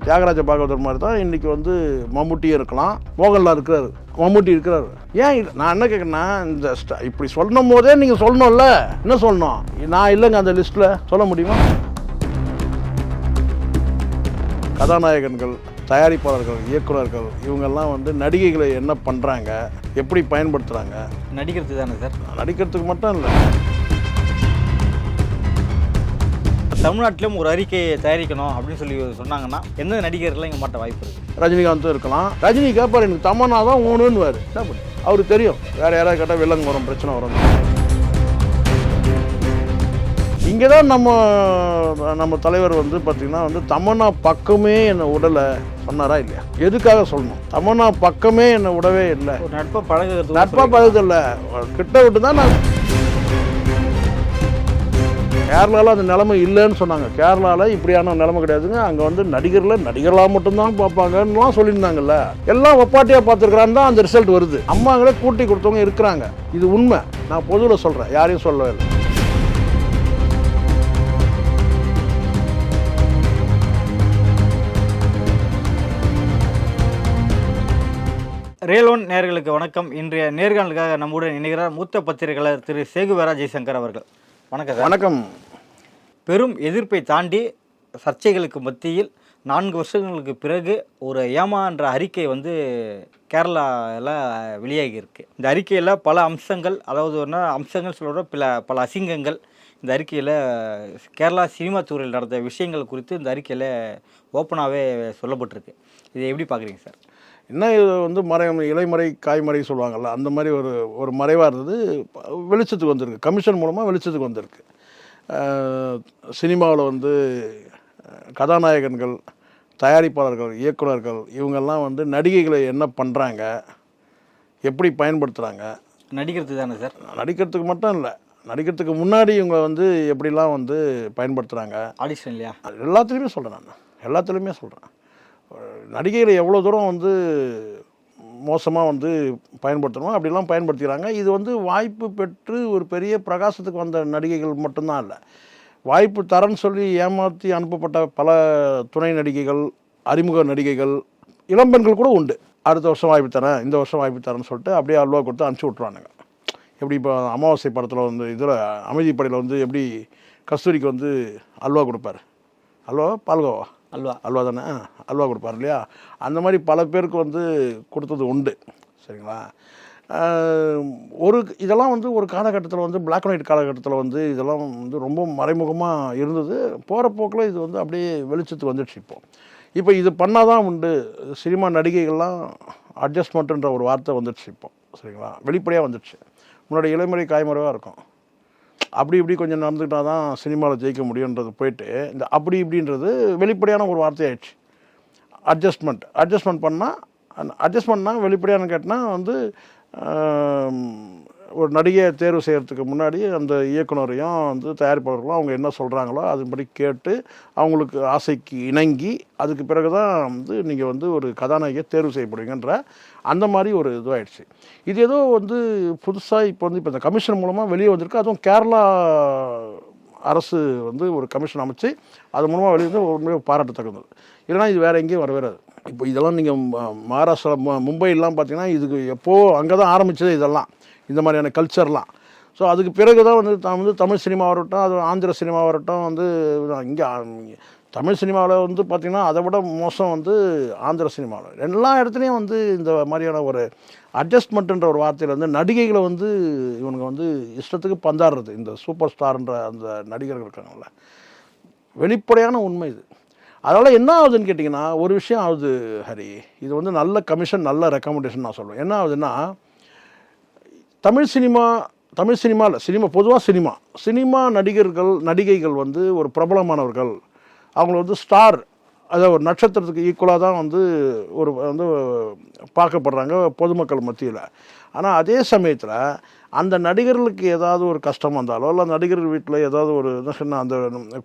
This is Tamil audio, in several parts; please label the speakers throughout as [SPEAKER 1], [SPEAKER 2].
[SPEAKER 1] தியாகராஜ பாகவதர் மாதிரி தான் இன்னைக்கு வந்து மம்முட்டியும் இருக்கலாம். மோகன்லால் இருக்கிறாரு. மம்முட்டி இருக்கிறாரு. ஏன் நான் என்ன கேட்குறேன்னா இந்த இப்படி சொல்லும் போதே நீங்கள் சொல்லணும்ல. என்ன சொல்லணும்? நான் இல்லைங்க அந்த லிஸ்ட்டில் சொல்ல முடியுமா? கதாநாயகன்கள் தயாரிப்பாளர்கள் இயக்குனர்கள் இவங்கெல்லாம் வந்து நடிகைகளை என்ன பண்ணுறாங்க எப்படி பயன்படுத்துகிறாங்க
[SPEAKER 2] நடிக்கிறது தானே சார்?
[SPEAKER 1] நடிக்கிறதுக்கு மட்டும் இல்லை.
[SPEAKER 2] தமிழ்நாட்டிலும் ஒரு அறிக்கையை தயாரிக்கணும் அப்படின்னு சொல்லி சொன்னாங்கன்னா எந்த நடிகர்கள்லாம் இங்கே மாட்ட வாய்ப்பு இருக்குது
[SPEAKER 1] ரஜினிகாந்தும் இருக்கலாம். ரஜினி கேட்பார் எனக்கு தமன்னா தான் பண்ணு அவருக்கு தெரியும். வேறு யாராவது கேட்டால் வில்லங்க வரும் பிரச்சனை வரும். இங்கே தான் நம்ம நம்ம தலைவர் வந்து பார்த்திங்கன்னா வந்து தமன்னா பக்கமே என்னை உடலை சொன்னாரா இல்லையா? எதுக்காக சொல்லணும்? தமன்னா பக்கமே என்னை விடவே இல்லை.
[SPEAKER 2] ஒரு நட்பை பழகுறது
[SPEAKER 1] நட்பா பழகுதில்ல கிட்ட விட்டு தான் நான் கேரளாவில் அந்த நிலைமை இல்லைன்னு சொன்னாங்க. கேரளாவில் இப்படியான நிலைமை கிடையாதுங்க. அங்கே வந்து நடிகரில் நடிகர்களாக மட்டும்தான் பார்ப்பாங்கன்னுலாம் சொல்லியிருந்தாங்கல்ல. எல்லாம் ஒப்பாட்டியாக பார்த்துருக்குறான்னு தான் அந்த ரிசல்ட் வருது. அம்மாங்களே கூட்டி கொடுத்தவங்க இருக்கிறாங்க. இது உண்மை. நான் பொதுவில் சொல்கிறேன் யாரையும் சொல்லவே இல்லை.
[SPEAKER 2] ரேலோன் நேர்களுக்கு வணக்கம். இன்றைய நேர்காணலுக்காக நம்முடன் இணைகிறார் மூத்த பத்திரிகையாளர் திரு சேகுவரா ஜெய்சங்கர் அவர்கள். வணக்கம் சார்.
[SPEAKER 1] வணக்கம்.
[SPEAKER 2] பெரும் எதிர்ப்பை தாண்டி சர்ச்சைகளுக்கு மத்தியில் நான்கு வருஷங்களுக்கு பிறகு ஒரு ஏமா என்ற அறிக்கை வந்து கேரளாவில் வெளியாகி இருக்கு இந்த அறிக்கையில் பல அம்சங்கள் அதாவது என்ன அம்சங்கள் சொல்கிற பல பல அசிங்கங்கள் இந்த அறிக்கையில் கேரளா சினிமா துறையில் நடந்த விஷயங்கள் குறித்து இந்த அறிக்கையில் ஓப்பனாகவே சொல்லப்பட்டிருக்கு. இதை எப்படி பார்க்குறீங்க சார்?
[SPEAKER 1] என்ன இது வந்து மறை இலைமறை காய்மறை சொல்லுவாங்கல்ல அந்த மாதிரி ஒரு ஒரு மறைவாக இருந்தது. வெளிச்சத்துக்கு வந்திருக்கு. கமிஷன் மூலமாக வெளிச்சத்துக்கு வந்திருக்கு. சினிமாவில் வந்து கதாநாயகன்கள் தயாரிப்பாளர்கள் இயக்குனர்கள் இவங்கெல்லாம் வந்து நடிகைகளை என்ன பண்ணுறாங்க எப்படி பயன்படுத்துகிறாங்க
[SPEAKER 2] நடிக்கிறது தானே சார்?
[SPEAKER 1] நடிக்கிறதுக்கு மட்டும் இல்லை நடிக்கிறதுக்கு முன்னாடி இவங்க வந்து எப்படிலாம் வந்து பயன்படுத்துகிறாங்க
[SPEAKER 2] ஆடிஷன் இல்லையா?
[SPEAKER 1] அது எல்லாத்துலேயுமே சொல்கிறேன் நான். எல்லாத்துலேயுமே சொல்கிறேன் நடிகைகளை எவ்வளோ தூரம் வந்து மோசமாக வந்து பயன்படுத்தணுமோ அப்படிலாம் பயன்படுத்திக்கிறாங்க. இது வந்து வாய்ப்பு பெற்று ஒரு பெரிய பிரகாசத்துக்கு வந்த நடிகைகள் மட்டும்தான் இல்லை வாய்ப்பு தரேன்னு சொல்லி ஏமாற்றி அனுப்பப்பட்ட பல துணை நடிகைகள் அறிமுக நடிகைகள் இளம்பெண்கள் கூட உண்டு. அடுத்த வருஷம் வாய்ப்பு தரேன் இந்த வருஷம் வாய்ப்பு தரேன்னு சொல்லிட்டு அப்படியே அல்வா கொடுத்து அனுப்பிச்சி விட்ருவானுங்க எப்படி இப்போ அமாவாசை படத்தில் வந்து இதில் அமைதிப்படையில் வந்து எப்படி கஸ்தூரிக்கு வந்து அல்வா கொடுப்பாரு? அல்வா? பால்கோவா?
[SPEAKER 2] அல்வா.
[SPEAKER 1] அல்வா தானே? அல்வா கொடுப்பார் இல்லையா? அந்த மாதிரி பல பேருக்கு வந்து கொடுத்தது உண்டு. சரிங்களா? ஒரு இதெல்லாம் வந்து ஒரு காலகட்டத்தில் வந்து Black அண்ட் ஒயிட் காலகட்டத்தில் வந்து இதெல்லாம் வந்து ரொம்ப மறைமுகமாக இருந்தது. போகிற போக்கில் இது வந்து அப்படியே வெளிச்சத்துக்கு வந்துடுச்சு இப்போ. இப்போ இது பண்ணால் தான் உண்டு. சினிமா நடிகைகள்லாம் அட்ஜஸ்ட்மெண்ட்டுன்ற ஒரு வார்த்தை வந்துடுச்சு இப்போ. சரிங்களா? வெளிப்படையாக வந்துடுச்சு. முன்னாடி இளைமுறை காய்மறைவாக இருக்கும். அப்படி இப்படி கொஞ்சம் நடந்துக்கிட்டா தான் சினிமாவில் ஜெயிக்க முடியுன்றது போயிட்டு இந்த அப்படி இப்படின்றது வெளிப்படையான ஒரு வார்த்தையாயிடுச்சு. அட்ஜஸ்ட்மெண்ட் அட்ஜஸ்ட்மெண்ட் பண்ணால் அட்ஜஸ்ட்மெண்ட்னா வெளிப்படையான கேட்டால் வந்து ஒரு நடிகையை தேர்வு செய்கிறதுக்கு முன்னாடி அந்த இயக்குனரையும் வந்து தயாரிப்பாளர்களும் அவங்க என்ன சொல்கிறாங்களோ அதுபடி கேட்டு அவங்களுக்கு ஆசைக்கு இணங்கி அதுக்கு பிறகு தான் வந்து நீங்கள் வந்து ஒரு கதாநாயகியை தேர்வு செய்யப்படுவீங்கன்ற அந்த மாதிரி ஒரு இதுவாகிடுச்சு இது ஏதோ வந்து புதுசாக இப்போ வந்து இப்போ இந்த கமிஷன் மூலமாக வெளியே வந்திருக்கு. அதுவும் கேரளா அரசு வந்து ஒரு கமிஷன் அமைச்சு அது மூலமாக வெளியே வந்து உண்மையாக பாராட்டத்தக்கது இல்லைனா இது வேறு எங்கேயும் வரவேறாது இப்போ இதெல்லாம் நீங்கள் மகாராஷ்டிரா மு- மும்பைலாம் பார்த்தீங்கன்னா இதுக்கு எப்போது அங்கே தான் ஆரம்பிச்சது இதெல்லாம். இந்த மாதிரியான கல்ச்சர்லாம் ஸோ அதுக்கு பிறகு தான் வந்து தான் வந்து தமிழ் சினிமா வரட்டும் அது ஆந்திர சினிமா வரட்டும் வந்து இங்கே தமிழ் சினிமாவில் வந்து பார்த்திங்கன்னா அதை விட மோசம் வந்து ஆந்திர சினிமாவில் எல்லா இடத்துலையும் வந்து இந்த மாதிரியான ஒரு அட்ஜஸ்ட்மெண்ட்டுன்ற ஒரு வார்த்தையில் வந்து நடிகைகளை வந்து இவனுங்க வந்து இஷ்டத்துக்கு பந்தாடுறது. இந்த சூப்பர் ஸ்டார்ன்ற அந்த நடிகர்கள் இருக்காங்கல்ல. வெளிப்படையான உண்மை இது. அதனால் என்ன ஆகுதுன்னு கேட்டிங்கன்னா ஒரு விஷயம் ஆகுது ஹரி. இது வந்து நல்ல கமிஷன் நல்ல ரெக்கமெண்டேஷன் நான் சொல்லுவேன் என்ன ஆகுதுன்னா தமிழ் சினிமா தமிழ் சினிமா இல்லை சினிமா பொதுவாக சினிமா. சினிமா நடிகர்கள் நடிகைகள் வந்து ஒரு பிரபலமானவர்கள். அவங்கள வந்து ஸ்டார் அதாவது ஒரு நட்சத்திரத்துக்கு ஈக்குவலாக தான் வந்து ஒரு வந்து பார்க்கப்படுறாங்க பொதுமக்கள் மத்தியில். ஆனால் அதே சமயத்தில் அந்த நடிகர்களுக்கு ஏதாவது ஒரு கஷ்டம் வந்தாலோ இல்லை நடிகர்கள் வீட்டில் ஏதாவது ஒரு என்ன அந்த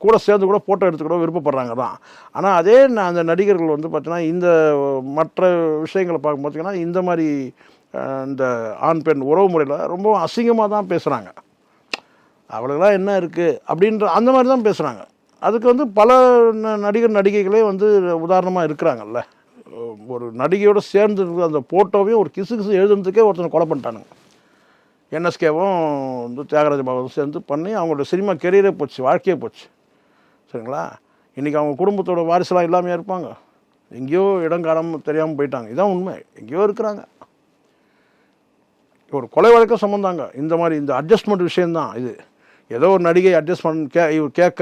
[SPEAKER 1] கூட சேர்ந்து கூட ஃபோட்டோ எடுத்துக்கூட விருப்பப்படுறாங்க தான். ஆனால் அதே அந்த நடிகர்கள் வந்து பார்த்திங்கன்னா இந்த மற்ற விஷயங்களை பார்க்கும் பார்த்தீங்கன்னா இந்த மாதிரி இந்த ஆண் பெண் உறவு முறையில் ரொம்ப அசிங்கமாக தான் பேசுகிறாங்க அவளுக்கெல்லாம் என்ன இருக்குது அப்படின்ற அந்த மாதிரி தான் பேசுகிறாங்க அதுக்கு வந்து பல ந- நடிகர் நடிகைகளே வந்து உதாரணமாக இருக்கிறாங்கல்ல. ஒரு நடிகையோட சேர்ந்து அந்த ஃபோட்டோவையும் ஒரு கிசு கிசு எழுதுனதுக்கே ஒருத்தனை கொலை பண்ணிட்டானுங்க. என்எஸ்கேவும் வந்து தியாகராஜ பாபாவும் சேர்ந்து பண்ணி அவங்களோட சினிமா கெரியரே போச்சு வாழ்க்கையே போச்சு. சரிங்களா? இன்றைக்கி அவங்க குடும்பத்தோட வாரிசுலாம் இல்லாமையா இருப்பாங்க. எங்கேயோ இடங்காலம் தெரியாமல் போயிட்டாங்க. இதான் உண்மை. எங்கேயோ இருக்கிறாங்க. ஒரு கொலை வழக்கம் சம்மந்தாங்க இந்த மாதிரி இந்த அட்ஜஸ்ட்மெண்ட் விஷயந்தான் இது. ஏதோ ஒரு நடிகை அட்ஜஸ்ட்மெண்ட் கே இவர் கேட்க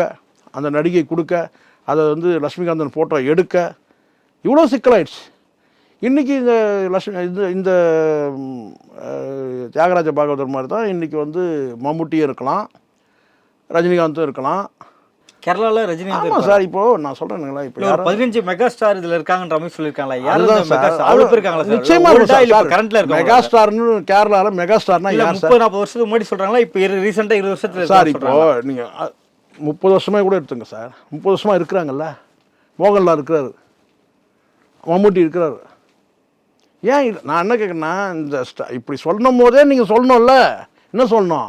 [SPEAKER 1] அந்த நடிகை கொடுக்க அதை வந்து லட்சுமிகாந்தன் ஃபோட்டோ எடுக்க இவ்வளோ சிக்கலாயிடுச்சு. இன்றைக்கி இந்த லட்சுமி இந்த இந்த தியாகராஜ பாகவதர் மாதிரி தான் இன்றைக்கி வந்து மம்முட்டியும் இருக்கலாம் ரஜினிகாந்தும் இருக்கலாம்.
[SPEAKER 2] கேரளாவில் ரஜினி
[SPEAKER 1] ஆமாம் சார் இப்போது நான் சொல்கிறேனுங்களா இப்போ
[SPEAKER 2] பதினஞ்சு மெகா ஸ்டார் இதுல இருக்காங்கன்ற மாதிரி சொல்லிருக்காங்களா யாரு
[SPEAKER 1] அதுதான்
[SPEAKER 2] இந்த மெகா
[SPEAKER 1] சார்.
[SPEAKER 2] ஸ்டார் அவ்வளவு பேர் இருக்காங்களா சார்?
[SPEAKER 1] நிச்சயமா
[SPEAKER 2] Old ஆ
[SPEAKER 1] இருக்கும்
[SPEAKER 2] இல்ல
[SPEAKER 1] சார்.
[SPEAKER 2] கரண்ட்ல இருக்காங்க
[SPEAKER 1] மெகா ஸ்டார்னு கேரளால மெகா ஸ்டார்னா யார்
[SPEAKER 2] முப்பது நாற்பது வருஷத்துக்கு முன்னாடி சொல்றாங்களா இப்ப ரீசெண்டா இருபது வருஷத்துல
[SPEAKER 1] சார் இப்போ
[SPEAKER 2] சொல்றாங்க.
[SPEAKER 1] நீங்க அ, முப்பது வருஷமா கூட எடுத்துங்க சார். முப்பது வருஷமா இருக்கிறாங்கல்ல மோகன்லால் இருக்கிறாரு மம்முட்டி இருக்கிறாரு. ஏன் நான் என்ன கேட்குறேன்னா இந்த இப்படி சொல்லணும் போதே நீங்கள் சொல்லணும்ல என்ன சொல்லணும்?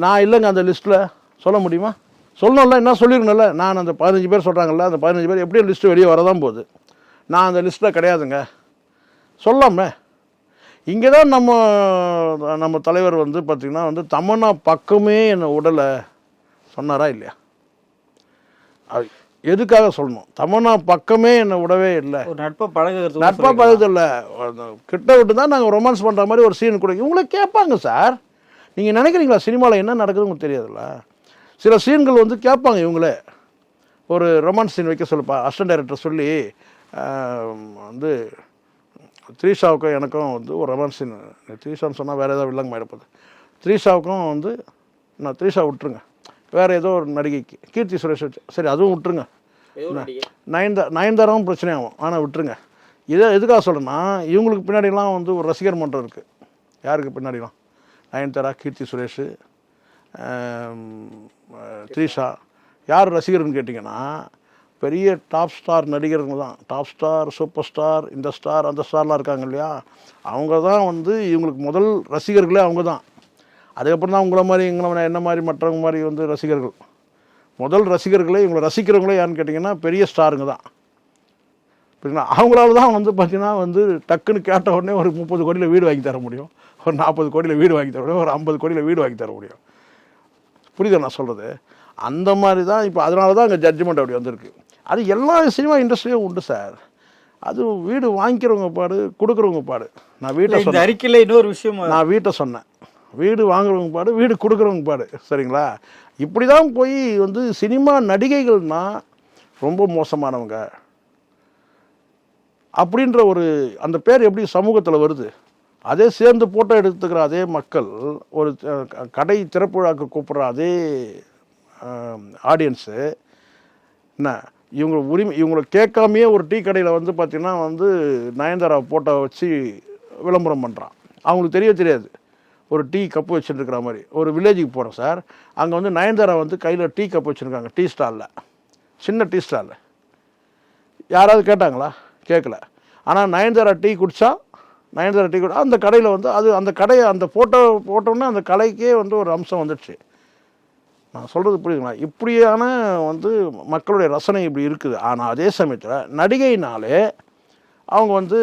[SPEAKER 1] நான் இல்லைங்க அந்த லிஸ்ட்டில் சொல்ல முடியுமா? சொல்லணும்ல என்ன சொல்லிருக்கணும்ல நான் அந்த பதினஞ்சு பேர் சொல்கிறாங்கல்ல அந்த பதினஞ்சு பேர் எப்படியும் லிஸ்ட்டு வெளியே வரதான் போகுது. நான் அந்த லிஸ்ட்டில் கிடையாதுங்க. சொல்லாமே இங்கே தான் நம்ம நம்ம தலைவர் வந்து பார்த்திங்கன்னா வந்து தமன்னா பக்கமே என்னை உடலை சொன்னாரா இல்லையா? அது எதுக்காக சொல்லணும்? தமன்னா பக்கமே என்னை விடவே இல்லை.
[SPEAKER 2] ஒரு நட்பா பழகுறது
[SPEAKER 1] நட்பா பழகுது இல்லை கிட்ட விட்டு தான் நாங்கள் ரொமான்ஸ் பண்ணுற மாதிரி ஒரு சீன் கூட இவங்களே கேட்பாங்க சார். நீங்கள் நினைக்கிறீங்களா சினிமாவில் என்ன நடக்குதுன்னு உங்களுக்கு தெரியாதுல்ல? சில சீன்கள் வந்து கேட்பாங்க இவங்களே. ஒரு ரொமான்ஸ் சீன் வைக்க சொல்லுப்பா அசிஸ்டன்ட் டைரக்டர் சொல்லி வந்து த்ரீஷாவுக்கும் எனக்கும் வந்து ஒரு ரொமான்ஸ் சீன் த்ரீஷான்னு சொன்னால் வேறு ஏதாவது வில்லங்க ஆகிடப்போகுது த்ரீஷாவுக்கும் வந்து நான் த்ரீஷா விட்டுருங்க. வேறு ஏதோ ஒரு நடிகைக்கு கீர்த்தி சுரேஷ் வச்சு சரி அதுவும் விட்டுருங்க. நயன்தா நயன்தாராவும் பிரச்சனையாகும். ஆனால் விட்டுருங்க. இதை எதுக்காக சொல்கிறேன்னா இவங்களுக்கு பின்னாடிலாம் வந்து ஒரு ரசிகர் மன்றம் இருக்குது யாருக்கு பின்னாடிலாம்? நயன்தாரா கீர்த்தி சுரேஷ் த்ரீஷா யார் ரசிகர்னு கேட்டிங்கன்னா பெரிய டாப் ஸ்டார் நடிகருங்க தான். டாப் ஸ்டார் சூப்பர் ஸ்டார் இந்த ஸ்டார் அந்த ஸ்டார்லாம் இருக்காங்க இல்லையா? அவங்க தான் வந்து இவங்களுக்கு முதல் ரசிகர்களே அவங்க தான். அதுக்கப்புறம் தான் உங்களை மாதிரி எங்களை என்ன மாதிரி மற்றவங்க மாதிரி வந்து ரசிகர்கள். முதல் ரசிகர்களே இவங்களை ரசிக்கிறவங்களே யாருன்னு கேட்டிங்கன்னா பெரிய ஸ்டாருங்க தான். புரியுங்களா அவங்களால தான் வந்து பார்த்திங்கன்னா வந்து டக்குன்னு கேட்ட உடனே ஒரு முப்பது கோடியில் வீடு வாங்கி தர முடியும். ஒரு நாற்பது கோடியில் வீடு வாங்கி தர முடியும். ஒரு ஐம்பது கோடியில் வீடு வாங்கி தர முடியும். புரியுதா நான் சொல்கிறது அந்த மாதிரி தான் இப்போ அதனால தான் அங்கே ஜட்ஜ்மெண்ட் அப்படி வந்திருக்கு. அது எல்லா சினிமா இண்டஸ்ட்ரியும் உண்டு சார் அது வீடு வாங்கிக்கிறவங்க பாடு கொடுக்குறவங்க பாடு. நான் வீட்டை
[SPEAKER 2] இந்த அறிக்கையில இன்னொரு விஷயம்
[SPEAKER 1] நான் வீட்டை சொன்னேன். வீடு வாங்குறவங்க பாடு வீடு கொடுக்குறவங்க பாடு சரிங்களா? இப்படி தான் போய் வந்து சினிமா நடிகைகள்னா ரொம்ப மோசமானவங்க. அப்படின்ற ஒரு அந்த பேர் எப்படி சமூகத்தில் வருது? அதே சேர்ந்து ஃபோட்டோ எடுத்துக்கிற அதே மக்கள் ஒரு க- கடை திறப்பு விழாக்கு கூப்பிட்ற அதே ஆடியன்ஸு என்ன இவங்க உரிமை இவங்களை கேட்காமையே ஒரு டீ கடையில் வந்து பார்த்திங்கன்னா வந்து நயன்தாரா ஃபோட்டோ வச்சு விளம்பரம் பண்ணுறான் அவங்களுக்கு தெரிய தெரியாது. ஒரு டீ கப்பு வச்சுருக்கிற மாதிரி. ஒரு வில்லேஜுக்கு போகிறோம் சார். அங்கே வந்து நயன்தாரா வந்து கையில் டீ கப் வச்சுருக்காங்க டீ ஸ்டாலில். சின்ன டீ ஸ்டாலில். யாராவது கேட்டாங்களா? கேட்கல ஆனால் நயன்தாரா டீ குடித்தா நயன்தாரா டீ கூட அந்த கடையில் வந்து அது அந்த கடையை அந்த ஃபோட்டோ போட்டோன்னே அந்த கலைக்கே வந்து ஒரு அம்சம் வந்துடுச்சு. நான் சொல்கிறது புரியுதுங்களா? இப்படியான வந்து மக்களுடைய ரசனை இப்படி இருக்குது. ஆனால் அதே சமயத்தில் நடிகைனாலே அவங்க வந்து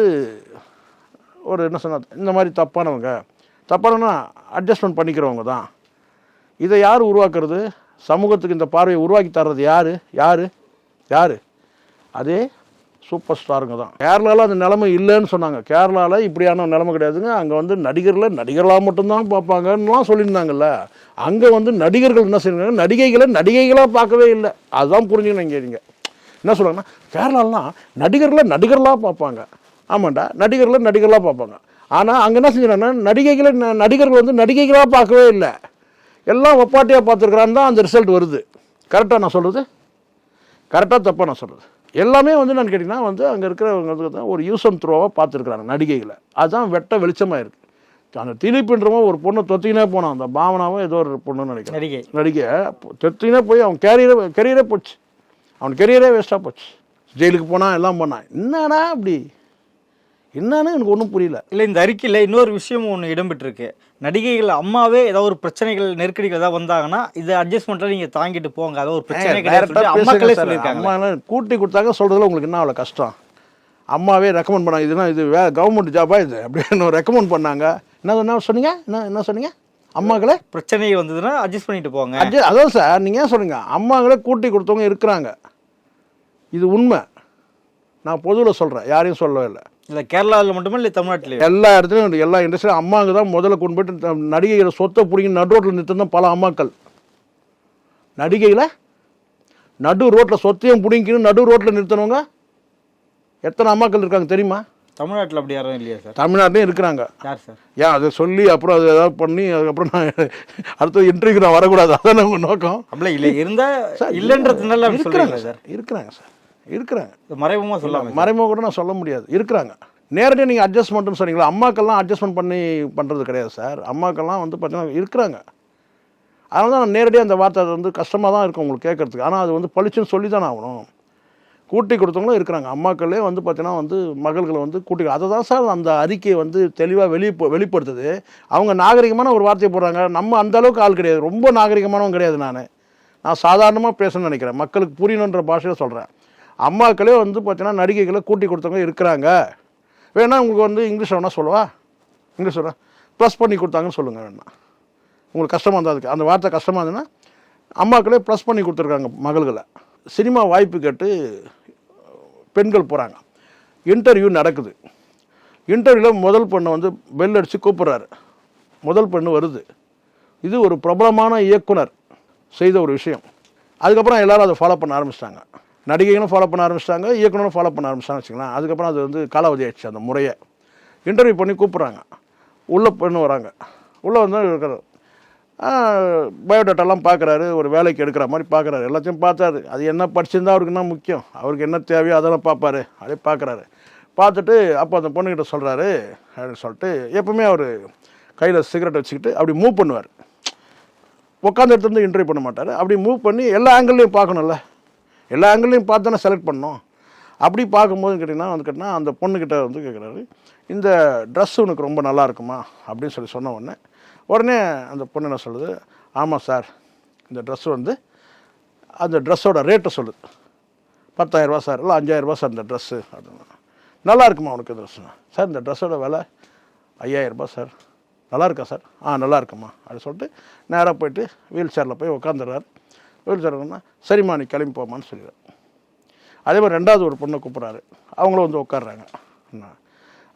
[SPEAKER 1] ஒரு என்ன சொன்னால் இந்த மாதிரி தப்பானவங்க. தப்பானவனா அட்ஜஸ்ட்மெண்ட் பண்ணிக்கிறவங்க தான். இதை யார் உருவாக்குறது? சமூகத்துக்கு இந்த பார்வையை உருவாக்கி தர்றது யார்? யார்? யார்? அதே சூப்பர் ஸ்டாருங்க தான். கேரளாவில் அந்த நிலைமை இல்லைன்னு சொன்னாங்க. கேரளாவில் இப்படியான நிலைமை கிடையாதுங்க. அங்கே வந்து நடிகரில் நடிகர்களாக மட்டும்தான் பார்ப்பாங்கன்னுலாம் சொல்லியிருந்தாங்கல்ல. அங்கே வந்து நடிகர்கள் என்ன செய்யறாங்க நடிகைகளை நடிகைகளாக பார்க்கவே இல்லை. அதுதான் புரிஞ்சுக்கணும் இங்கே நீங்கள் என்ன சொல்கிறாங்கன்னா கேரளாலாம் நடிகர்களை நடிகர்களாக பார்ப்பாங்க. ஆமாண்டா நடிகர்களை நடிகர்களாக பார்ப்பாங்க. ஆனால் அங்கே என்ன செஞ்சுறாங்கன்னா நடிகைகளை நடிகர்கள் வந்து நடிகைகளாக பார்க்கவே இல்லை. எல்லாம் ஒப்பாட்டியாக பார்த்துருக்குறான்னு தான் அந்த ரிசல்ட் வருது. கரெக்டாக நான் சொல்கிறது கரெக்டாக தப்பாக நான் சொல்கிறது எல்லாமே வந்து நான் கேட்டிங்கன்னா வந்து அங்கே இருக்கிறவங்க தான் ஒரு அண்ட் த்ரோவாக பார்த்துருக்குறாங்க நடிகைகளை. அதுதான் வெட்ட வெளிச்சமாக இருக்குது அந்த திலீப்ன்றவன் ஒரு பொண்ணை தொத்தினே போனான். அந்த பாவனாவும் ஏதோ ஒரு பொண்ணுன்னு நினைக்கிறேன்.
[SPEAKER 2] நடிகை.
[SPEAKER 1] நடிகை. தொத்தினே போய் அவன் கேரியரே கெரியரே போச்சு. அவன் கெரியரே வேஸ்ட்டாக போச்சு. ஜெயிலுக்கு போனான் எல்லாம் பண்ணான். என்னடா அப்படி? என்னன்னு எனக்கு ஒன்றும் புரியல.
[SPEAKER 2] இல்லை இந்த அறிக்கையில் இன்னொரு விஷயம் ஒன்று இடம்பெற்றிருக்கு. நடிகைகள் அம்மாவே ஏதாவது ஒரு பிரச்சனைகள் நெருக்கடிகள் ஏதாவது வந்தாங்கன்னா இது அட்ஜஸ்ட்மெண்ட்டில் நீங்கள் தாங்கிட்டு போங்க. அதாவது ஒரு பிரச்சனை கிடையாது அம்மாக்களே சொல்லியிருக்காங்க
[SPEAKER 1] அம்மா கூட்டி கொடுத்தாங்க சொல்கிறதுல உங்களுக்கு என்ன அவ்வளோ கஷ்டம்? அம்மாவே ரெக்கமெண்ட் பண்ணாங்க இதுனா இது வே கவர்மெண்ட் ஜாபா இது? அப்படின்னு ரெக்கமெண்ட் பண்ணாங்க? என்ன என்ன சொன்னீங்க? என்ன என்ன சொன்னீங்க? அம்மாக்களே?
[SPEAKER 2] பிரச்சனை வந்ததுன்னா அட்ஜஸ்ட் பண்ணிட்டு போங்க.
[SPEAKER 1] அட்ஜ- அதான் சார் நீங்கள் ஏன் சொல்றீங்க? அம்மாங்களே கூட்டி கொடுத்தவங்க இருக்கிறாங்க. இது உண்மை. நான் பொதுவில் சொல்கிறேன் யாரையும் சொல்லவே இல்லை.
[SPEAKER 2] இல்லை கேரளாவில் மட்டுமே இல்லை தமிழ்நாட்டிலேயே?
[SPEAKER 1] எல்லா இடத்துலையும் எல்லா இண்டஸ்ட்ரியும் அம்மாங்க தான் முதல்ல கொண்டு போயிட்டு நடிகைகளை சொத்தை பிடிங்கி நடு ரோட்டில் நிறுத்தின பல அம்மாக்கள். நடிகைகளை நடு ரோட்டில் சொத்தையும் பிடிங்கின்னு நடு ரோட்டில் நிறுத்தினவங்க எத்தனை அம்மாக்கள் இருக்காங்க தெரியுமா?
[SPEAKER 2] தமிழ்நாட்டில் அப்படி யாரும் இல்லையா சார்?
[SPEAKER 1] தமிழ்நாட்டிலையும் இருக்கிறாங்க.
[SPEAKER 2] யார் சார்?
[SPEAKER 1] ஏன் அதை சொல்லி அப்புறம் அதை ஏதாவது பண்ணி அதுக்கப்புறம் நான் அடுத்த இன்டர்வியூக்கு நான் வரக்கூடாது. அதான் உங்கள் நோக்கம்.
[SPEAKER 2] அப்படிலாம் இல்லை. இருந்தால் இல்லைன்றதுனால
[SPEAKER 1] இருக்கிறாங்க சார்? இருக்கிறாங்க சார். இருக்கிறாங்க
[SPEAKER 2] மறைமுகமாக சொல்லாமல்
[SPEAKER 1] மறைமுக கூட நான் சொல்ல முடியாது. இருக்கிறாங்க. நேரடியாக நீங்கள் அட்ஜஸ்ட்மெண்ட்னு சொன்னீங்களா? அம்மாக்கெல்லாம் அட்ஜஸ்ட்மெண்ட் பண்ணி பண்ணுறது கிடையாது சார் அம்மாக்கெல்லாம் வந்து பார்த்தீங்கன்னா இருக்கிறாங்க. அதனால தான் நான் நேரடியாக அந்த வார்த்தை அது வந்து கஷ்டமாக தான் இருக்கும் உங்களுக்கு கேட்கறதுக்கு. ஆனால் அது வந்து பளிச்சுன்னு சொல்லி தானே ஆகணும். கூட்டி கொடுத்தவங்களும் இருக்கிறாங்க. அம்மாக்களே வந்து பார்த்தீங்கன்னா வந்து மகள்களை வந்து கூட்டி அதை தான் சார் அந்த அறிக்கையை வந்து தெளிவாக வெளி வெளிப்படுத்துது. அவங்க நாகரிகமான ஒரு வார்த்தையை போடுறாங்க. நம்ம அந்த அளவுக்கு ஆள் கிடையாது. ரொம்ப நாகரிகமானவங்க கிடையாது நான். நான் சாதாரணமாக பேசணும்னு நினைக்கிறேன். மக்களுக்கு புரியணுன்ற பாஷையில் சொல்கிறேன் அம்மாக்களே வந்து பார்த்தீங்கன்னா நடிகைகளை கூட்டி கொடுத்தவங்க இருக்கிறாங்க. வேணா உங்களுக்கு வந்து இங்கிலீஷ் வேணால் சொல்லவா? இங்கிலீஷ் சொல்கிறேன் ப்ளஸ் பண்ணி கொடுத்தாங்கன்னு சொல்லுங்கள் வேணா. உங்களுக்கு கஷ்டமாக இருந்தால் அதுக்கு. அந்த வார்த்தை கஷ்டமாக இருந்ததுன்னா அம்மாக்களே ப்ளஸ் பண்ணி கொடுத்துருக்காங்க மகள்களை. சினிமா வாய்ப்பு கேட்டு பெண்கள் போகிறாங்க இன்டர்வியூ நடக்குது. இன்டர்வியூவில் முதல் பெண்ணை வந்து பெல் அடித்து கூப்பிட்றாரு. முதல் பெண்ணு வருது. இது ஒரு பிரபலமான இயக்குனர் செய்த ஒரு விஷயம். அதுக்கப்புறம் எல்லாரும் அதை ஃபாலோ பண்ண ஆரம்பிச்சிட்டாங்க. நடிகைகளும் ஃபாலோ பண்ண ஆரம்பிச்சிட்டாங்க இயக்குனரும் ஃபாலோ பண்ண ஆரம்பிச்சிட்டாங்க வச்சுக்கலாம் அதுக்கப்புறம் அது வந்து காலாவதி ஆயிடுச்சு அந்த முறையை. இன்டர்வியூ பண்ணி கூப்பிட்றாங்க. உள்ளே பெண்ணு வராங்க. உள்ளே வந்து இருக்கிறது. பயோடேட்டாலாம் பார்க்குறாரு ஒரு வேலைக்கு எடுக்கிற மாதிரி பார்க்குறாரு எல்லாத்தையும் பார்த்தாரு. அது என்ன படிச்சிருந்தா அவருக்கு என்ன முக்கியம்? அவருக்கு என்ன தேவையோ அதெல்லாம் பார்ப்பாரு. அப்படியே பார்க்குறாரு பார்த்துட்டு அப்போ அந்த பொண்ணுக்கிட்ட சொல்கிறாரு அப்படின்னு சொல்லிட்டு எப்பவுமே அவர் கையில் சிகரெட் வச்சுக்கிட்டு அப்படி மூவ் பண்ணுவார். உட்காந்து இடத்துல இன்டர்வியூ பண்ண மாட்டார். அப்படி மூவ் பண்ணி எல்லா ஆங்கிள்லையும் பார்க்கணும்ல. எல்லா ஆங்கிளையும் பார்த்து தானே செலக்ட் பண்ணோம். அப்படி பார்க்கும்போது கேட்டிங்கன்னா வந்து கேட்டிங்கன்னா அந்த பொண்ணுக்கிட்ட வந்து கேட்குறாரு இந்த ட்ரெஸ் உனக்கு ரொம்ப நல்லா இருக்குமா? அப்படின்னு சொல்லி சொன்ன உடனே உடனே அந்த பொண்ணு என்ன சொல்லுது ஆமாம் சார் இந்த ட்ரெஸ் வந்து அந்த ட்ரெஸ்ஸோட ரேட்டை சொல்லுது. பத்தாயிரரூபா சார் இல்லை அஞ்சாயிரரூபா சார் இந்த ட்ரெஸ்ஸு அப்படின்னா நல்லா இருக்குமா உனக்கு ட்ரெஸ் சார் இந்த ட்ரெஸ்ஸோட விலை ஐயாயிரரூபா சார் நல்லா இருக்கா சார் ஆ நல்லா இருக்குமா? அப்படின்னு சொல்லிட்டு நேராக போயிட்டு வீல் சேரில் போய் உட்காந்துடுறாரு வீல் சேர்னா சரிம்மா நீ கிளம்பி போமான்னு சொல்லிடுறாரு அதே மாதிரி ரெண்டாவது ஒரு பொண்ணை கூப்பிட்றாரு. அவங்களும் வந்து உட்காடுறாங்க என்ன?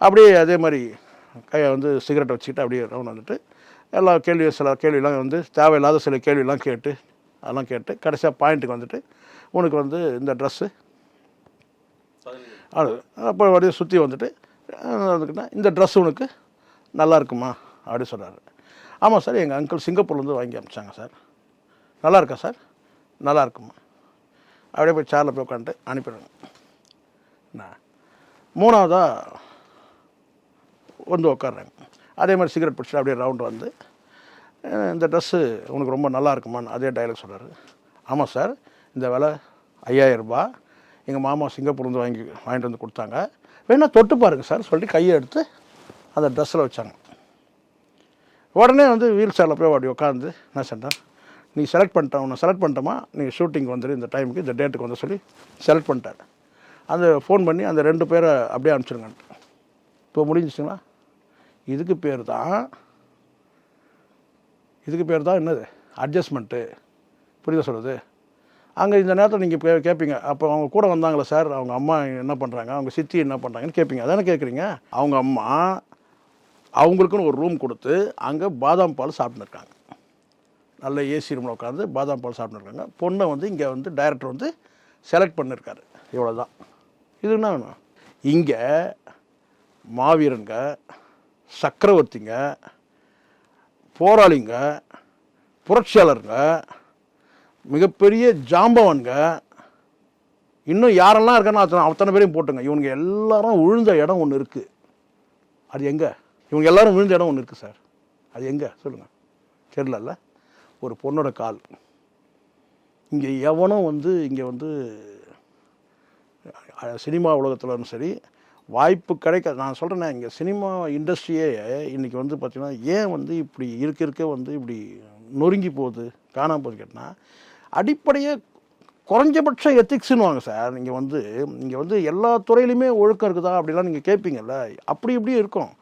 [SPEAKER 1] அப்படியே அதே மாதிரி கையை வந்து சிகரெட்டை வச்சுக்கிட்டு அப்படியே ரவுண்ட் வந்துட்டு எல்லா கேள்வி சில கேள்வியெல்லாம் வந்து தேவையில்லாத சில கேள்வியெல்லாம் கேட்டு அதெல்லாம் கேட்டு கடைசியாக பாயிண்ட்டுக்கு வந்துட்டு உனக்கு வந்து இந்த ட்ரெஸ்ஸு அது அப்போ அப்படியே சுற்றி வந்துட்டு இந்த ட்ரெஸ் உனக்கு நல்லா இருக்குமா? அப்படி சொல்கிறாரு ஆமாம் சார் எங்கள் அங்கிள் சிங்கப்பூர்லேருந்து வாங்கி அமிச்சாங்க சார். நல்லா இருக்கா சார்? நல்லாயிருக்குமா? அப்படியே போய் சேரில் போய் உட்காந்துட்டு அனுப்பிடுங்க என்ன? மூணாவதாக வந்து உட்காடுறாங்க அதே மாதிரி சிகரெட் பிடிச்சிட்டு அப்படியே ரவுண்டு வந்து இந்த ட்ரெஸ்ஸு உனக்கு ரொம்ப நல்லா இருக்குமான்னு அதே டைலாக் சொல்கிறார் ஆமாம் சார் இந்த விலை ஐயாயிரம் எங்கள் மாமா சிங்கப்பூர்லேருந்து வாங்கி வாங்கிட்டு வந்து கொடுத்தாங்க. வேணால் தொட்டு பாருங்கள் சார் சொல்லிட்டு கையை எடுத்து அந்த ட்ரெஸ்ஸில் வச்சாங்க. உடனே வந்து வீல் சேரில் போய் அப்படி உட்காந்து என்ன சொன்னார் நீ செலக்ட் பண்ணிட்டேன் உன்னை செலக்ட் பண்ணிட்டோமா நீங்கள் ஷூட்டிங் வந்துடு இந்த டைமுக்கு இந்த டேட்டுக்கு வந்து சொல்லி செலக்ட் பண்ணிட்டார். அந்த ஃபோன் பண்ணி அந்த ரெண்டு பேரை அப்படியே அனுப்பிச்சிருங்கன்ட்டு இப்போ முடிஞ்சிச்சுங்களா? இதுக்கு பேர் தான் இதுக்கு பேர் தான் என்னது? அட்ஜஸ்ட்மெண்ட்டு புரியுதா சொல்லுது அங்கே இந்த நேரத்தில் நீங்கள் கே கேட்பீங்க அப்போ அவங்க கூட வந்தாங்களே சார் அவங்க அம்மா என்ன பண்ணுறாங்க அவங்க சித்தி என்ன பண்ணுறாங்கன்னு கேட்பீங்க அதானே கேட்குறீங்க அவங்க அம்மா அவங்களுக்குன்னு ஒரு ரூம் கொடுத்து அங்கே பாதாம் பால் சாப்பிட்டுருக்காங்க நல்ல ஏசி ரூமில் உட்காந்து பாதாம் பால் சாப்பிட்ருக்காங்க பொண்ணை வந்து இங்கே வந்து டைரக்டர் வந்து செலக்ட் பண்ணியிருக்காரு இவ்வளோ தான் இது என்ன வேணும்? இங்கே மாவீரங்க சக்கரவர்த்திங்க போராளிங்க புரட்சியாளருங்க மிகப்பெரிய ஜாம்பவன்க இன்னும் யாரெல்லாம் இருக்கான்னு அத்தனை அத்தனை பேரையும் போட்டுங்க. இவங்க எல்லாரும் விழுந்த இடம் ஒன்று இருக்குது அது எங்கே? இவங்க எல்லாரும் விழுந்த இடம் ஒன்று இருக்குது சார். அது எங்கே? சொல்லுங்கள் தெரியலல்ல? ஒரு பொண்ணோட கால். இங்கே எவனும் வந்து இங்கே வந்து சினிமா உலகத்துலயும் சரி வாய்ப்பு கிடைக்க நான் சொல்கிறேனே இங்கே சினிமா இண்டஸ்ட்ரியே இன்றைக்கி வந்து பார்த்திங்கன்னா ஏன் வந்து இப்படி இருக்க இருக்க வந்து இப்படி நொறுங்கி போகுது காணாமல் போகுது கேட்டால் அடிப்படையே குறைஞ்சபட்ச எத்திக்ஸ்னு சார். நீங்கள் வந்து நீங்கள் வந்து எல்லா துறையிலையுமே ஒழுக்கம் இருக்குதா அப்படிலாம் நீங்கள் கேட்பீங்கல்ல அப்படி இப்படி இருக்கும்.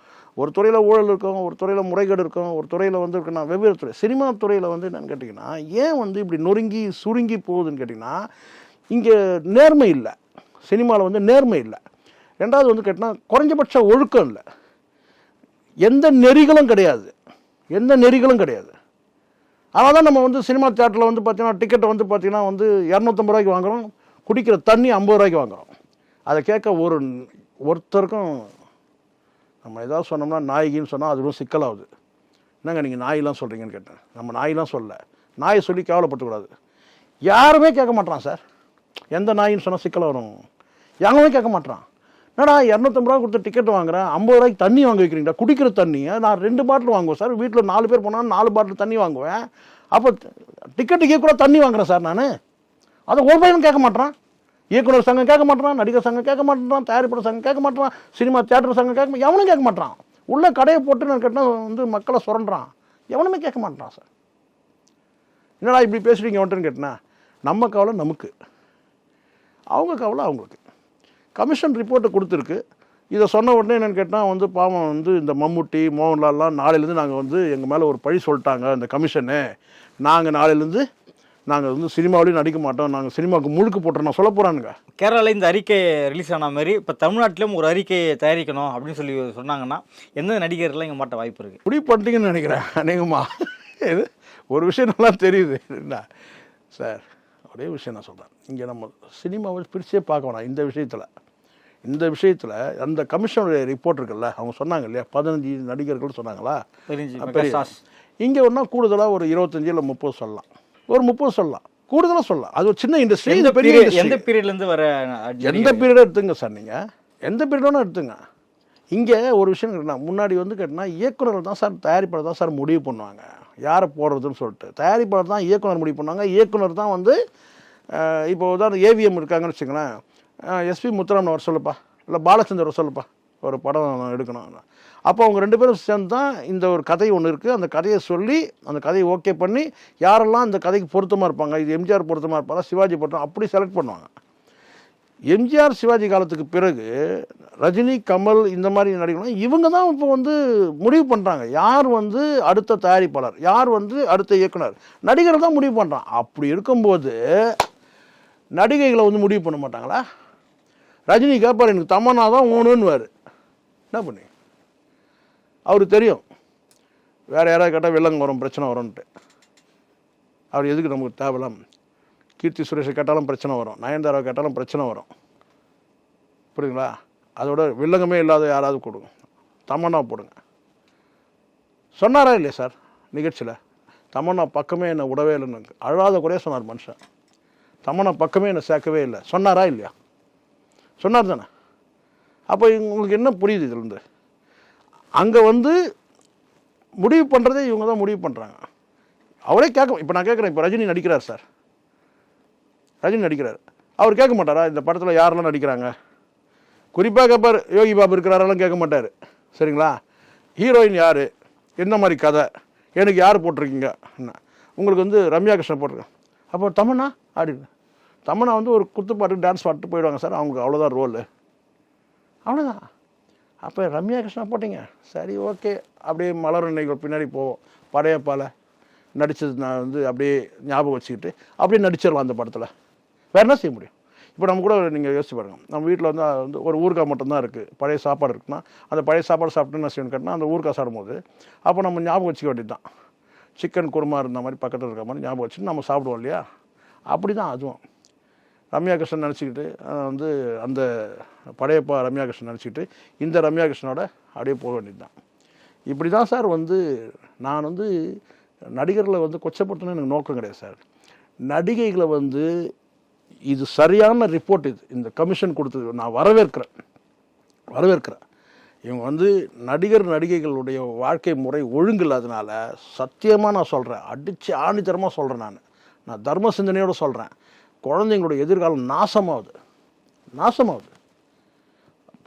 [SPEAKER 1] ஒரு துறையில் ஊழல் இருக்கும் ஒரு துறையில் முறைகேடு இருக்கும் ஒரு துறையில் வந்து இருக்குன்னா வெவ்வேறு துறை. சினிமா துறையில் வந்து என்னென்னு கேட்டிங்கன்னா ஏன் வந்து இப்படி நொறுங்கி சுருங்கி போகுதுன்னு கேட்டிங்கன்னா இங்கே நேர்மை இல்லை. சினிமாவில் வந்து நேர்மை இல்லை. ரெண்டாவது வந்து கேட்டால் குறைஞ்சபட்ச ஒழுக்கம் இல்லை. எந்த நெறிகளும் கிடையாது. எந்த நெறிகளும் கிடையாது. அதனால் தான் நம்ம வந்து சினிமா தேட்டரில் வந்து பார்த்திங்கன்னா டிக்கெட்டை வந்து பார்த்தீங்கன்னா வந்து இரநூத்தம்பது ரூபாய்க்கு வாங்குறோம் குடிக்கிற தண்ணி ஐம்பது ரூபாய்க்கு வாங்குறோம். அதை கேட்க ஒரு ஒருத்தருக்கும் நம்ம ஏதாவது சொன்னோம்னா நாய்கின்னு சொன்னால் அதுவும் சிக்கலாகுது. என்னங்க நீங்கள் நாயெல்லாம் சொல்கிறீங்கன்னு கேட்டேன். நம்ம நாயெல்லாம் சொல்லலை. நாயை சொல்லி கேவலப்பட்டுக்கூடாது. யாருமே கேட்க மாட்றான் சார். எந்த நாயின்னு சொன்னால் சிக்கலாக வரும். யாருமே கேட்க மாட்டான் என்னடா இரநூத்தம்பது ரூபா கொடுத்து டிக்கெட் வாங்குறேன் ஐம்பது ரூபாய்க்கு தண்ணி வாங்க வைக்கிறீங்களா? குடிக்கிற தண்ணியை நான் ரெண்டு பாட்டில் வாங்குவேன் சார். வீட்டில் நாலு பேர் போனால் நாலு பாட்டில் தண்ணி வாங்குவேன். அப்போ டிக்கெட்டுக்கே கூட தண்ணி வாங்குறேன் சார் நான். அதை ஒரு பையனும் கேட்க மாட்றான். இயக்குனர் சங்கம் கேட்க மாட்டேறான் நடிகர் சங்கம் கேட்க மாட்டேறான் தயாரிப்பாளர் சங்கம் கேட்க மாட்டேறான் சினிமா தியேட்டர் சங்கம் கேட்க எவனும் கேட்க மாட்டான் உள்ள கடையை போட்டு நான் கேட்டால் வந்து மக்களை சுரண்டான் எவனுமே கேட்க மாட்டேறான் சார். என்னடா இப்படி பேசுறீங்க வந்துட்டுன்னு கேட்டேன்னா நம்ம கவலை நமக்கு. அவங்க கவலை அவங்களுக்கு. கமிஷன் ரிப்போர்ட்டை கொடுத்துருக்கு. இதை சொன்ன உடனே என்னன்னு கேட்டால் வந்து பாவம் வந்து இந்த மம்முட்டி மோகன்லால்லாம் நாளையிலேருந்து நாங்கள் வந்து எங்கள் மேலே ஒரு பழி சொல்லிட்டாங்க இந்த கமிஷனு. நாங்கள் நாளையிலேருந்து நாங்கள் வந்து சினிமாவிலையும் நடிக்க மாட்டோம். நாங்கள் சினிமாவுக்கு முழுக்க போட்டுறோம். நான் சொல்ல போகிறானுங்க
[SPEAKER 2] கேரளாவில் இந்த அறிக்கை ரிலீஸ் ஆன மாதிரி இப்போ தமிழ்நாட்டிலும் ஒரு அறிக்கையை தயாரிக்கணும் அப்படின்னு சொல்லி சொன்னாங்கன்னா எந்த நடிகர்லாம் இங்கே மாட்ட வாய்ப்பு இருக்குது
[SPEAKER 1] முடிவு பண்ணிட்டீங்கன்னு நினைக்கிறேன் அநேகமா. இது ஒரு விஷயம் நல்லா தெரியுது. என்ன? சார் ஒரே விஷயம் நான் சொல்கிறேன் இங்கே நம்ம சினிமாவை பிரிச்சே பார்க்க வேணாம். இந்த விஷயத்தில். இந்த விஷயத்தில் அந்த கமிஷனுடைய ரிப்போர்ட் இருக்குல்ல அவங்க சொன்னாங்க இல்லையா? பதினஞ்சு நடிகர்கள் சொன்னாங்களா? பெரிய- இங்கே ஒன்றா கூடுதலாக ஒரு இருபத்தஞ்சு இல்லை முப்பது சொல்லலாம். ஒரு முப்பது சொல்லலாம். கூடுதலாக சொல்லலாம். அது ஒரு சின்ன இண்டஸ்ட்ரி
[SPEAKER 2] எந்த
[SPEAKER 1] இது பெரிய.
[SPEAKER 2] எந்த பீரியட்லேருந்து வர
[SPEAKER 1] எந்த பீரியடும் எடுத்துங்க சார் நீங்கள் எந்த பீரியடும் எடுத்துங்க. இங்கே ஒரு விஷயம் இருக்குன்னா முன்னாடி வந்து கேட்டினா இயக்குனர் தான் சார் தயாரிப்பாளர் தான் சார் முடிவு பண்ணுவாங்க. யாரை போடுறதுன்னு சொல்லிட்டு. தயாரிப்பாளர் தான் இயக்குனர் முடிவு பண்ணுவாங்க. இயக்குனர் தான் வந்து இப்போ உதாரணம் ஏவிஎம் இருக்காங்கன்னு வச்சுங்களேன் எஸ்பி முத்துராமன் வர சொல்லுப்பா. இல்லை பாலச்சந்தர் வர சொல்லுப்பா. ஒரு படம் எடுக்கணும். அப்போ அவங்க ரெண்டு பேரும் சேர்ந்து தான் இந்த ஒரு கதை ஒன்று இருக்குது அந்த கதையை சொல்லி அந்த கதையை ஓகே பண்ணி யாரெல்லாம் அந்த கதைக்கு பொருத்தமாக இருப்பாங்க இது எம்ஜிஆர் பொருத்தமாக இருப்பாங்க சிவாஜி பொருத்தம் அப்படி செலக்ட் பண்ணுவாங்க. எம்ஜிஆர் சிவாஜி காலத்துக்கு பிறகு ரஜினி கமல் இந்த மாதிரி நடிகர்கள் இவங்க தான் இப்போ வந்து முடிவு பண்ணுறாங்க யார் வந்து அடுத்த தயாரிப்பாளர் யார் வந்து அடுத்த இயக்குனர் நடிகர் தான் முடிவு பண்ணுறான் அப்படி இருக்கும்போது நடிகைகளை வந்து முடிவு பண்ண மாட்டாங்களா? ரஜினி கேட்பார் எனக்கு தமன்னா தான் ஓணுன்னுவார். என்ன பண்ணி? அவருக்கு தெரியும். வேறு யாராவது கேட்டால் வெள்ளங்க வரும் பிரச்சனை வரும்ன்ட்டு. அவர் எதுக்கு நமக்கு தேவலாம் கீர்த்தி சுரேஷை கேட்டாலும் பிரச்சனை வரும் நயன்தாராவை கேட்டாலும் பிரச்சனை வரும். புரியுதுங்களா? அதோட வில்லங்கமே இல்லாத யாராவது கொடுங்க. தமன்னா போடுங்க. சொன்னாரா இல்லையா சார் நிகழ்ச்சியில்? தமன்னா பக்கமே என்னை விடவே இல்லைன்னு. அழாத குறைய சொன்னார் மனுஷன். தமன்னா பக்கமே என்னை சேர்க்கவே இல்லை. சொன்னாரா இல்லையா? சொன்னார் தானே. அப்போ உங்களுக்கு என்ன புரியுது இதுலேருந்து அங்கே வந்து முடிவு பண்ணுறதே இவங்க தான் முடிவு பண்ணுறாங்க அவரே கேட்க இப்போ நான் கேட்குறேன் இப்போ ரஜினி நடிக்கிறார் சார். ரஜினி நடிக்கிறார். அவர் கேட்க மாட்டாரா? இந்த படத்தில் யாரெல்லாம் நடிக்கிறாங்க? குறிப்பாக கேட்பார் யோகி பாபு இருக்கிறாரெல்லாம் கேட்க மாட்டார். சரிங்களா? ஹீரோயின் யார்? என்ன மாதிரி கதை? எனக்கு யார் போட்டிருக்கீங்க? என்ன? உங்களுக்கு வந்து ரம்யா கிருஷ்ணன் போட்டிருக்கேன். அப்போ தமன்னா? அப்படின்னு தமன்னா வந்து ஒரு குத்துப்பாட்டுக்கு டான்ஸ் பாட்டு போயிடுவாங்க சார். அவங்களுக்கு அவ்வளோதான் ரோலு அவ்வளோதான் அப்போ ரம்யா கிருஷ்ணா போட்டிங்க. சரி ஓகே. அப்படியே மலர் நினைவு பின்னாடி போவோம். படையப்பால நடித்தது நான் வந்து அப்படியே ஞாபகம் வச்சுக்கிட்டு அப்படியே நடிச்சிடலாம் அந்த படத்தில். வேறு என்ன செய்ய முடியும்? இப்போ நம்ம கூட நீங்கள் யோசிச்சு பாருங்கள் நம்ம வீட்டில் வந்து வந்து ஒரு ஊறுகாய் மட்டும்தான் இருக்குது பழைய சாப்பாடு இருக்குன்னா அந்த பழைய சாப்பாடு சாப்பிட்டு என்ன செய்யணும் கேட்டால் அந்த ஊறுகாய் சாப்பிடும்போது அப்போ நம்ம ஞாபகம் வச்சுக்க வேண்டியது தான் சிக்கன் குருமா இருந்த மாதிரி பக்கத்தில் இருக்க மாதிரி ஞாபகம் வச்சுட்டு நம்ம சாப்பிடுவோம் இல்லையா? அப்படி தான் அதுவும். ரம்யா கிருஷ்ணன் நினச்சிக்கிட்டு வந்து அந்த படையப்பா ரம்யா கிருஷ்ணன் நினச்சிக்கிட்டு இந்த ரம்யா கிருஷ்ணனோட அப்படியே போக வேண்டியது தான் இப்படி தான் சார் வந்து நான் வந்து நடிகர்களை வந்து கொச்சப்படுத்தணும்னு எனக்கு நோக்கம் கிடையாது சார். நடிகைகளை வந்து இது சரியான ரிப்போர்ட் இது. இந்த கமிஷன் கொடுத்தது நான் வரவேற்கிறேன். வரவேற்கிறேன். இவங்க வந்து நடிகர் நடிகைகளுடைய வாழ்க்கை முறை ஒழுங்கு இல்லாதனால சத்தியமாக நான் சொல்கிறேன் அடித்து ஆணித்தரமாக சொல்கிறேன் நான். நான் தர்ம சிந்தனையோடு சொல்கிறேன் குழந்தைங்களுடைய எதிர்காலம் நாசமாகுது. நாசமாகுது.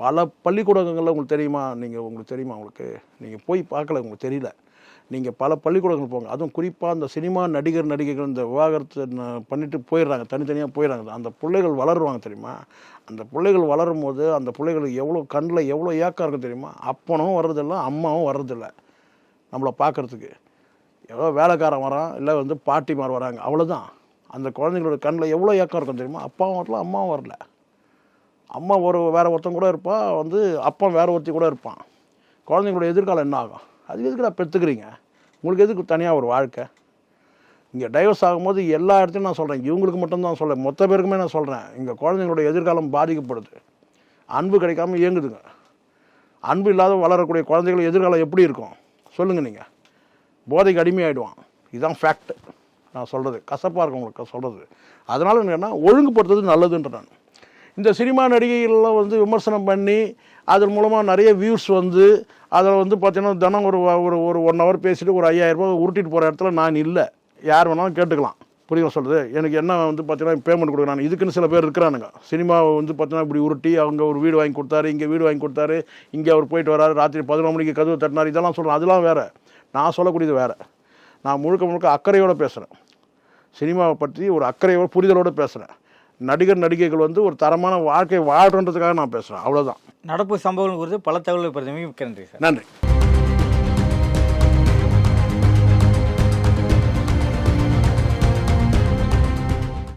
[SPEAKER 1] பல பள்ளிக்கூடங்களில் உங்களுக்கு தெரியுமா? நீங்கள் உங்களுக்கு தெரியுமா? உங்களுக்கு நீங்கள் போய் பார்க்கல உங்களுக்கு தெரியல. நீங்கள் பல பள்ளிக்கூடங்கள் போங்க. அதுவும் குறிப்பாக அந்த சினிமா நடிகர் நடிகைகள் இந்த விவாகரத்து பண்ணிட்டு போயிடுறாங்க. தனித்தனியாக போயிடுறாங்க. அந்த பிள்ளைகள் வளருவாங்க தெரியுமா? அந்த பிள்ளைகள் வளரும் போது அந்த பிள்ளைகளுக்கு எவ்வளோ கண்ணில் எவ்வளோ ஏக்கம் இருக்கும் தெரியுமா? அப்பனும் வர்றதில்ல அம்மாவும் வர்றதில்ல நம்மளை பார்க்குறதுக்கு. எவ்வளோ வேலைக்காரன் வரான் இல்லை வந்து பாட்டிமார் வராங்க. அவ்வளோதான் அந்த குழந்தைங்களோட கண்ணில் எவ்வளோ ஏக்கம் இருக்கும் தெரியுமா? அப்பாவும் வரல அம்மாவும் வரல. அம்மா ஒரு வேறு ஒருத்தன் கூட இருப்பா வந்து அப்பா வேறு ஒருத்தி கூட இருப்பான். குழந்தைங்களோட எதிர்காலம் என்ன ஆகும்? அது எதுக்குடா பெற்றுக்கிறீங்க உங்களுக்கு எதுக்கு தனியாக ஒரு வாழ்க்கை? இங்கே டைவர்ஸ் ஆகும்போது எல்லா இடத்தையும் நான் சொல்கிறேன் இவங்களுக்கு மட்டும்தான் சொல்கிறேன் மொத்த பேருக்குமே நான் சொல்கிறேன் இங்கே குழந்தைங்களோட எதிர்காலம் பாதிக்கப்படுது. அன்பு கிடைக்காம இயங்குதுங்க. அன்பு இல்லாத வளரக்கூடிய குழந்தைகள் எதிர்காலம் எப்படி இருக்கும்? சொல்லுங்கள் நீங்கள் போதைக்கு அடிமையாயிடுவான். இதுதான் ஃபேக்ட் நான் சொல்கிறது கசப்பாக இருக்கும் உங்களுக்கு சொல்கிறது அதனால் என்னன்னா ஒழுங்குபடுத்துறது நல்லதுன்ற நான். இந்த சினிமா நடிகைகள்லாம் வந்து விமர்சனம் பண்ணி அதன் மூலமாக நிறைய வியூஸ் வந்து அதில் வந்து பார்த்தீங்கன்னா தினம் ஒரு ஒரு ஒரு ஒன் ஹவர் பேசிட்டு ஒரு ஐயாயிரம் ரூபாய் உருட்டிட்டு போகிற இடத்துல நான் இல்லை. யார் வேணாலும் கேட்டுக்கலாம். புரியுங்க சொல்கிறது எனக்கு என்ன வந்து பார்த்தீங்கன்னா பேமெண்ட் கொடுக்குறாங்க. இதுக்குன்னு சில பேர் இருக்கிறானுங்க. சினிமாவை வந்து பார்த்தீங்கன்னா இப்படி உருட்டி அவங்க ஒரு வீடு வாங்கி கொடுத்தாரு இங்கே வீடு வாங்கி கொடுத்தாரு இங்கே அவர் போயிட்டு வராரு ராத்திரி பதினொரு மணிக்கு கதவு தட்டினார். இதெல்லாம் சொல்கிறேன் அதெல்லாம் வேறு. நான் சொல்லக்கூடியது வேறு. நான் முழுக்க முழுக்க அக்கறையோடு பேசுகிறேன் சினிமாவை பற்றி ஒரு அக்கறையோட புரிதலோடு பேசுகிறேன் நடிகர் நடிகைகள் வந்து ஒரு தரமான வாழ்க்கை வாழ்றன்றதுக்காக நான் பேசுகிறேன் அவ்வளோதான்
[SPEAKER 2] நடப்பு சம்பவங்கள் குறித்து பல தகவல்கள்
[SPEAKER 1] நன்றி.